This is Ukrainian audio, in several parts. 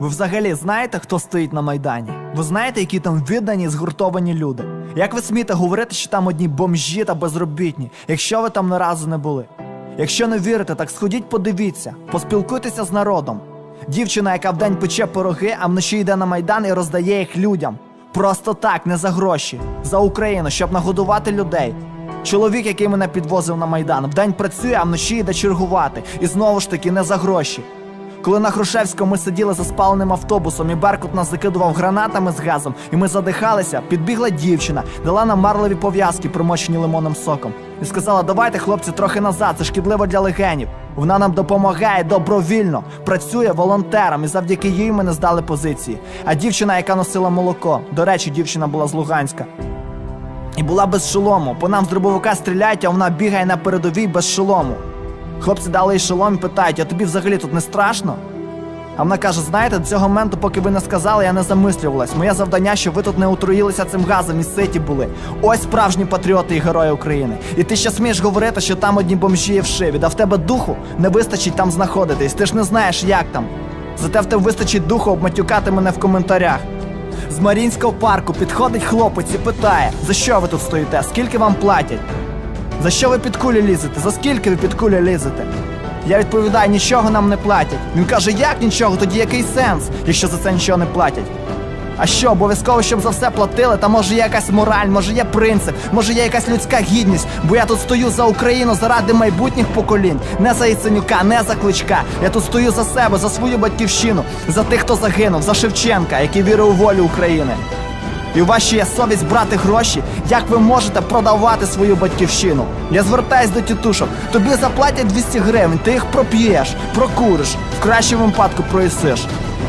Ви взагалі знаєте, хто стоїть на Майдані? Ви знаєте, які там віддані згуртовані люди? Як ви смієте говорити, що там одні бомжі та безробітні, якщо ви там ні разу не були? Якщо не вірите, так сходіть, подивіться, поспілкуйтеся з народом. Дівчина, яка вдень пече пироги, а вночі йде на майдан і роздає їх людям. Просто так, не за гроші, за Україну, щоб нагодувати людей. Чоловік, який мене підвозив на майдан, вдень працює, а вночі йде чергувати. І знову ж таки не за гроші. Коли на Хрущевському ми сиділи за спаленим автобусом, і Беркут нас закидував гранатами з газом, і ми задихалися, підбігла дівчина, дала нам марлеві пов'язки, примочені лимонним соком, і сказала: давайте, хлопці, трохи назад, це шкідливо для легенів. Вона нам допомагає добровільно, працює волонтером, і завдяки їй ми не здали позиції. А дівчина, яка носила молоко, до речі, дівчина була з Луганська. І була без шолому. По нам з дробовика стріляють, а вона бігає на передовій без шолому. Хлопці дали їй шолом і питають, а тобі взагалі тут не страшно? А вона каже: знаєте, до цього моменту, поки ви не сказали, я не замислювалась. Моє завдання, щоб ви тут не отруїлися цим газом і ситі були. Ось справжні патріоти і герої України. І ти ще смієш говорити, що там одні бомжі є вшиві, да в тебе духу не вистачить там знаходитись. Ти ж не знаєш, як там. Зате в тебе вистачить духу обматюкати мене в коментарях. З Марінського парку підходить хлопець і питає, за що ви тут стоїте, скільки вам платять? За що ви під кулі лізете? За скільки ви під кулі лізете? Я відповідаю, нічого нам не платять. Він каже, як нічого, тоді який сенс, якщо за це нічого не платять? А що, обов'язково, щоб за все платили? Та може є якась мораль, може є принцип, може є якась людська гідність, бо я тут стою за Україну заради майбутніх поколінь, не за Яценюка, не за кличка. Я тут стою за себе, за свою батьківщину, за тих, хто загинув, за Шевченка, який вірив у волю України. І у вас ще є совість брати гроші, як ви можете продавати свою батьківщину? Я звертаюсь до тітушок. Тобі заплатять 200 гривень, ти їх проп'єш, прокуриш, в кращому випадку проїсиш.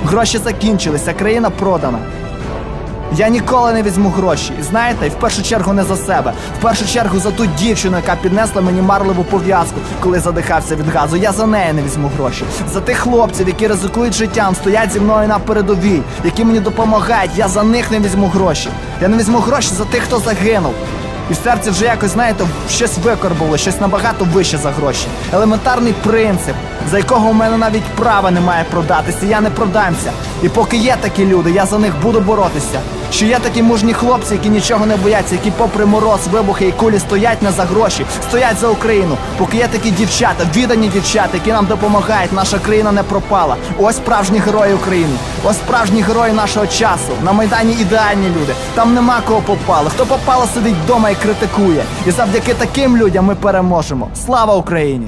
Гроші закінчилися, країна продана. Я ніколи не візьму гроші. І знаєте, в першу чергу не за себе. В першу чергу за ту дівчину, яка піднесла мені марливу пов'язку, коли задихався від газу. Я за неї не візьму гроші. За тих хлопців, які ризикують життям, стоять зі мною на передовій, які мені допомагають. Я за них не візьму гроші. Я не візьму гроші за тих, хто загинув. І в серці вже якось, знаєте, щось викорбуло, щось набагато вище за гроші. Елементарний принцип, за якого у мене навіть права немає продатися, я не продамся. І поки є такі люди, я за них буду боротися. Що є такі мужні хлопці, які нічого не бояться, які попри мороз, вибухи і кулі стоять не за гроші, стоять за Україну. Поки є такі дівчата, віддані дівчата, які нам допомагають, наша країна не пропала. Ось справжні герої України. Ось справжні герої нашого часу. На майдані ідеальні люди. Там нема кого попало. Хто попало, сидить вдома і критикує. І завдяки таким людям ми переможемо. Слава Україні!